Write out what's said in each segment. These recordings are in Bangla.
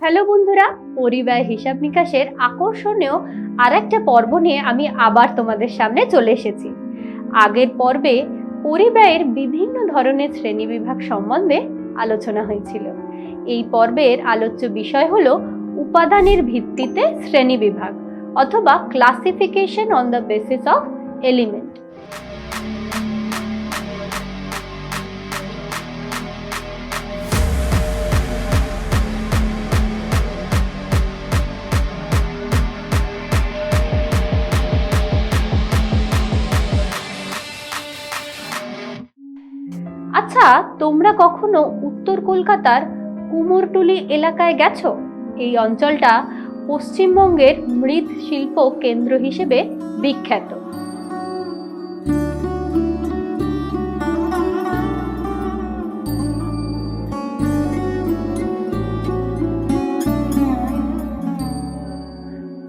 হ্যালো বন্ধুরা, পরিবার হিসাব নিকাশের আকর্ষণীয় আর একটা পর্ব নিয়ে আমি আবার তোমাদের সামনে চলে এসেছি। আগের পর্বে পরিবারের বিভিন্ন ধরনের শ্রেণীবিভাগ সম্বন্ধে আলোচনা হয়েছিল। এই পর্বের আলোচ্য বিষয় হল উপাদানের ভিত্তিতে শ্রেণীবিভাগ অথবা classification on the basis of element আচ্ছা তোমরা কখনো উত্তর কলকাতার কুমোরটুলি এলাকায় গেছো? এই অঞ্চলটা পশ্চিমবঙ্গের মৃৎশিল্প কেন্দ্র হিসেবে বিখ্যাত।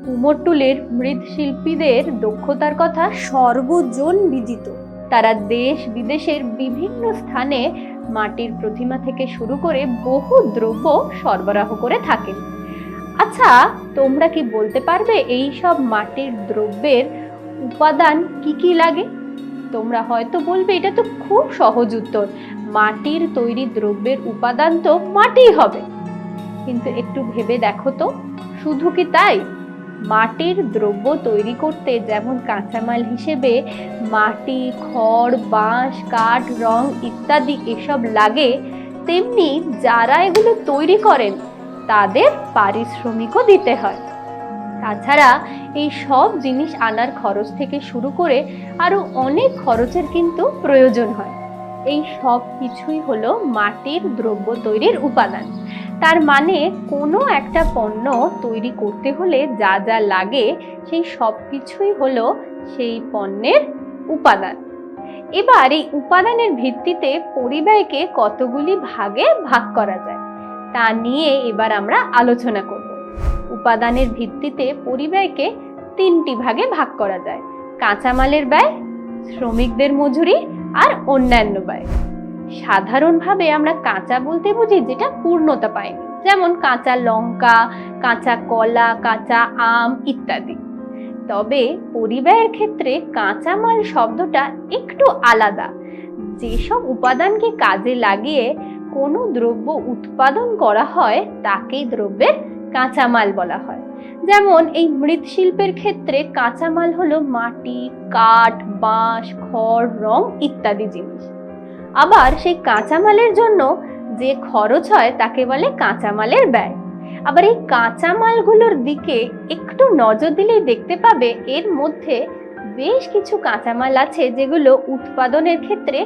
কুমোরটুলির মৃৎশিল্পীদের দক্ষতার কথা সর্বজন বিদিত। তারা দেশ বিদেশের বিভিন্ন স্থানে মাটির প্রতিমা থেকে শুরু করে বহু দ্রব্য সরবরাহ করে থাকেন। আচ্ছা তোমরা কি বলতে পারবে এই সব মাটির দ্রব্যের উপাদান কি কি লাগে? তোমরা হয়তো বলবে এটা তো খুব সহজ উত্তর, মাটির তৈরি দ্রব্যের উপাদান তো মাটিই হবে। কিন্তু একটু ভেবে দেখো তো, শুধু কি তাই? মাটির দ্রব্য তৈরি করতে যেমন কাঁচামাল হিসেবে মাটি, খড়, বাঁশ, কাঠ, রং ইত্যাদি এসব লাগে, তেমনি যারা এগুলো তৈরি করেন, তাদের পারিশ্রমিকও দিতে হয়। তাছাড়া এই সব জিনিস আনার খরচ থেকে শুরু করে আরও অনেক খরচের কিন্তু প্রয়োজন হয়। এই সব কিছুই হলো মাটির দ্রব্য তৈরির উপাদান। তার মানে কোনো একটা পণ্য তৈরি করতে হলে যা যা লাগে সেই সব কিছুই হলো সেই পণ্যের উপাদান। এবার এই উপাদানের ভিত্তিতে পরিবাহীকে কতগুলি ভাগে ভাগ করা যায় তা নিয়ে এবার আমরা আলোচনা করব। উপাদানের ভিত্তিতে পরিবাহীকে তিনটি ভাগে ভাগ করা যায়। কাঁচামালের ব্যয়, শ্রমিকদের মজুরি আর অন্যান্য ব্যয়। সাধারণভাবে আমরা কাঁচা বলতে বুঝি যেটা পূর্ণতা পায়নি যেমন কাঁচা লঙ্কা, কাঁচা কলা, কাঁচা আম ইত্যাদি। তবে পরিবাহের ক্ষেত্রে কাঁচামাল শব্দটা একটু আলাদা। যেসব উপাদানকে কাজে লাগিয়ে কোনো দ্রব্য উৎপাদন করা হয়, তাকেই দ্রব্যের কাঁচামাল বলা হয়। যেমন এই মৃৎশিল্পের ক্ষেত্রে কাঁচামাল হলো মাটি, কাঠ, বাঁশ, খড়, রং ইত্যাদি জিনিস। আবার সেই কাঁচামালের জন্য যে খরচ হয় তাকে বলে কাঁচামালের ব্যয়। আবার এই কাঁচামালগুলোর দিকে একটু নজর দিলেই দেখতে পাবে এর মধ্যে বেশ কিছু কাঁচামাল আছে যেগুলো উৎপাদনের ক্ষেত্রে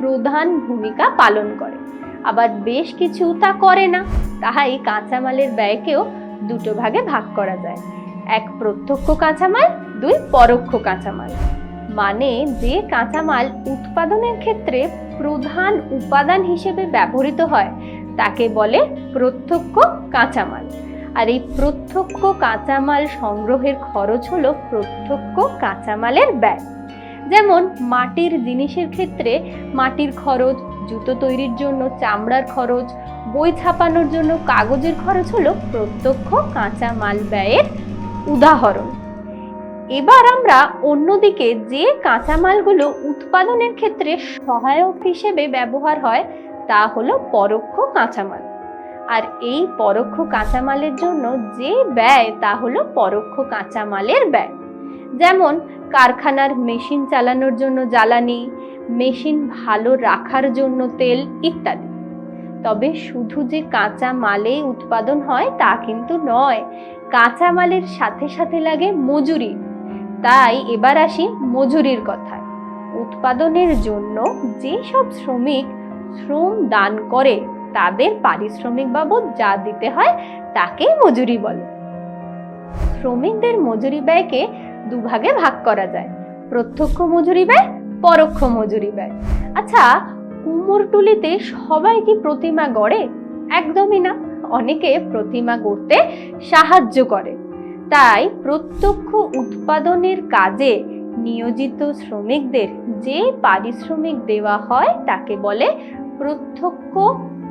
প্রধান ভূমিকা পালন করে। আবার বেশ কিছু তা করে না তাহাই কাঁচামালের ব্যয়কেও দুটো ভাগে ভাগ করা যায়। এক প্রত্যক্ষ কাঁচামাল, দুই পরোক্ষ কাঁচামাল। মানে যে কাঁচামাল উৎপাদনের ক্ষেত্রে প্রধান উপাদান হিসেবে ব্যবহৃত হয়, তাকে বলে প্রত্যক্ষ কাঁচামাল। আর এই প্রত্যক্ষ কাঁচামাল সংগ্রহের খরচ হলো প্রত্যক্ষ কাঁচামালের ব্যয়। যেমন মাটির জিনিসের ক্ষেত্রে মাটির খরচ, জুতো তৈরির জন্য চামড়ার খরচ, বই ছাপানোর জন্য কাগজের খরচ হলো প্রত্যক্ষ কাঁচামাল ব্যয়ের উদাহরণ। এবার আমরা অন্যদিকে যে কাঁচামালগুলো উৎপাদনের ক্ষেত্রে সহায়ক হিসেবে ব্যবহার হয়, তা হলো পরোক্ষ কাঁচামাল। আর এই পরোক্ষ কাঁচামালের জন্য যে ব্যয়, তা হলো পরোক্ষ কাঁচামালের ব্যয়। যেমন, কারখানার মেশিন চালানোর জন্য জ্বালানি, মেশিন ভালো রাখার জন্য তেল ইত্যাদি। তবে শুধু যে কাঁচা মালেই উৎপাদন হয়, তা কিন্তু নয় কাঁচা মালের সাথে সাথে লাগে মজুরি। তাই এবার আসি মজুরির কথায়। উৎপাদনের জন্য যেসব শ্রমিক শ্রম দান করে, তাদের পারিশ্রমিক বাবদ যা দিতে হয় তাকেই মজুরি বলে। শ্রমিকদের মজুরি ব্যয়কে দুভাগে ভাগ করা যায়। প্রত্যক্ষ মজুরি ব্যয়, পরোক্ষ মজুরি ব্যয়। আচ্ছা কুমোরটুলিতে সবাই কি প্রতিমা গড়ে? একদমই না। অনেকে প্রতিমা গড়তে সাহায্য করে। তাই প্রত্যক্ষ উৎপাদনের কাজে নিয়োজিত শ্রমিকদের যে পারিশ্রমিক দেওয়া হয় তাকে বলে প্রত্যক্ষ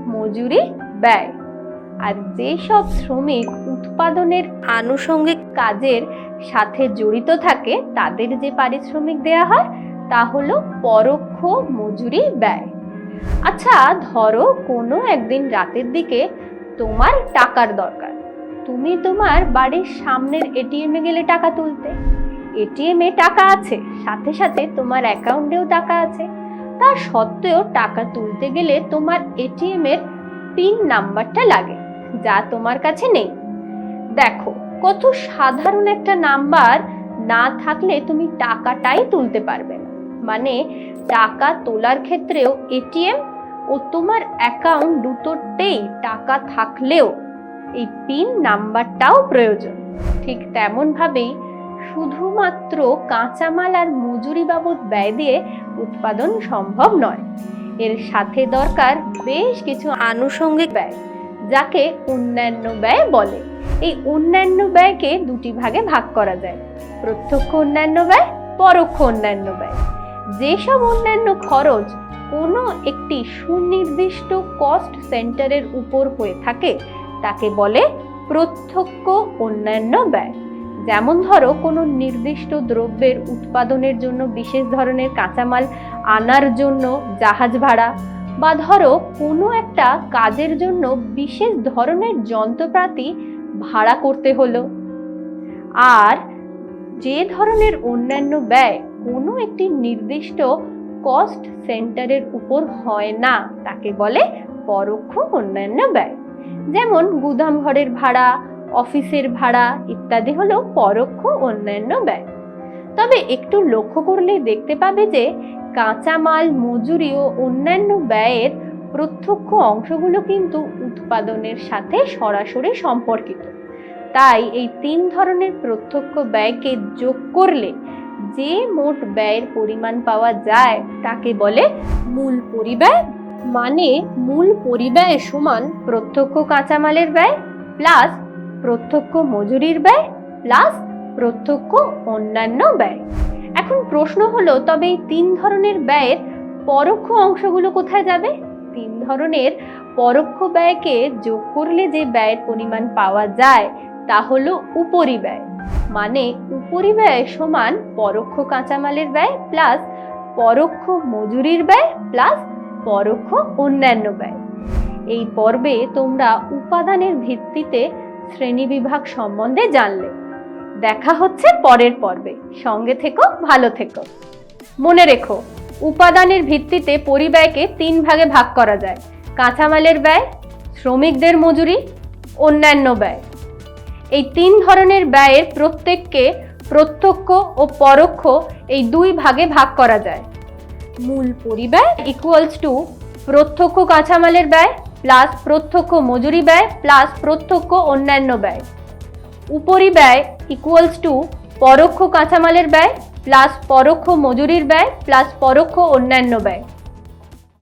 মজুরি ব্যয়। আর যেসব শ্রমিক উৎপাদনের আনুষঙ্গিক কাজের সাথে জড়িত থাকে, তাদের যে পারিশ্রমিক দেয়া হয় তা হলো পরোক্ষ মজুরি ব্যয়। আচ্ছা ধরো কোনো একদিন রাতের দিকে তোমার টাকার দরকার। তুমি তোমার বাড়ির সামনের এটিএমে গেলে টাকা তুলতে। এটিএমে টাকা আছে, সাথে সাথে তোমার অ্যাকাউন্টেও টাকা আছে। তা সত্ত্বেও টাকা তুলতে গেলে তোমার এটিএম এর পিন নাম্বারটা লাগে, যা তোমার কাছে নেই। দেখো, কত সাধারণ একটা নাম্বার না থাকলে তুমি টাকাটাই তুলতে পারবে না। মানে টাকা তোলার ক্ষেত্রেও এটিএম ও তোমার অ্যাকাউন্ট দুটোতেই টাকা থাকলেও এই পিন নাম্বারটাও প্রয়োজন। ঠিক তেমন ভাবেই শুধুমাত্র কাঁচামাল আর মজুরি বাবদ ব্যয় দিয়ে উৎপাদন সম্ভব নয়। এর সাথে দরকার বেশ কিছু আনুষঙ্গিক ব্যয়, যাকে অন্যান্য ব্যয় বলে। এই অন্যান্য ব্যয়কে দুটি ভাগে ভাগ করা যায়। প্রত্যক্ষ অন্যান্য ব্যয়, পরোক্ষ অন্যান্য ব্যয়। যেসব অন্যান্য খরচ কোনো একটি সুনির্দিষ্ট কস্ট সেন্টারের উপর হয়ে থাকে তাকে বলে প্রত্যক্ষ অন্যান্য ব্যয়। যেমন ধরো, কোনো নির্দিষ্ট দ্রব্যের উৎপাদনের জন্য বিশেষ ধরনের কাঁচামাল আনার জন্য জাহাজ ভাড়া, বা ধরো, কোনো একটা কাজের জন্য বিশেষ ধরনের যন্ত্রপাতি ভাড়া করতে হলো। আর যে ধরনের অন্যান্য ব্যয় কোনো একটি নির্দিষ্ট কস্ট সেন্টারের উপর হয় না, তাকে বলে পরোক্ষ অন্যান্য ব্যয়। যেমন গুদাম ঘরের ভাড়া, অফিসের ভাড়া ইত্যাদি হলো পরোক্ষ অন্যান্য ব্যয়। তবে একটু লক্ষ্য করলেই দেখতে পাবে যে কাঁচামাল মজুরি ও অন্যান্য ব্যয়ের প্রত্যক্ষ অংশগুলো কিন্তু উৎপাদনের সাথে সরাসরি সম্পর্কিত। তাই এই তিন ধরনের প্রত্যক্ষ ব্যয়কে যোগ করলে যে মোট ব্যয়ের পরিমাণ পাওয়া যায় তাকে বলে মূল পরিব্যয় মানে মূল পরিব্যয় সমান প্রত্যক্ষ কাঁচামালের ব্যয় প্লাস প্রত্যক্ষ মজুরির ব্যয় প্লাস প্রত্যক্ষ অন্যান্য ব্যয়। এখন প্রশ্ন হলো, তবে এই তিন ধরনের ব্যয়ের পরোক্ষ অংশগুলো কোথায় যাবে? তিন ধরনের পরোক্ষ ব্যয়কে যোগ করলে যে ব্যয়ের পরিমাণ পাওয়া যায়, তা হলো উপরিব্যয় মানে উপরিব্যয় সমান পরোক্ষ কাঁচামালের ব্যয় প্লাস পরোক্ষ মজুরির ব্যয় প্লাস পরোক্ষ অন্যান্য ব্যয়। এই পর্বে তোমরা উপাদানের ভিত্তিতে শ্রেণীবিভাগ সম্বন্ধে জানলে। দেখা হচ্ছে পরের পর্বে। সঙ্গে থেকো, ভালো থেকো। মনে রেখো, উপাদানের ভিত্তিতে পরিব্যয়কে তিন ভাগে ভাগ করা যায়। কাঁচামালের ব্যয়, শ্রমিকদের মজুরি, অন্যান্য ব্যয়। এই তিন ধরনের ব্যয়ের প্রত্যেককে প্রত্যক্ষ ও পরোক্ষ এই দুই ভাগে ভাগ করা যায়। মূল পরিব্যয় ইকুয়ালস টু প্রত্যক্ষ কাঁচামালের ব্যয় প্লাস প্রত্যক্ষ মজুরি ব্যয় প্লাস প্রত্যক্ষ অন্যান্য ব্যয়। উপরি ব্যয় ইকুয়ালস টু পরোক্ষ কাঁচামালের ব্যয় প্লাস পরোক্ষ মজুরির ব্যয় প্লাস পরোক্ষ অন্যান্য ব্যয়।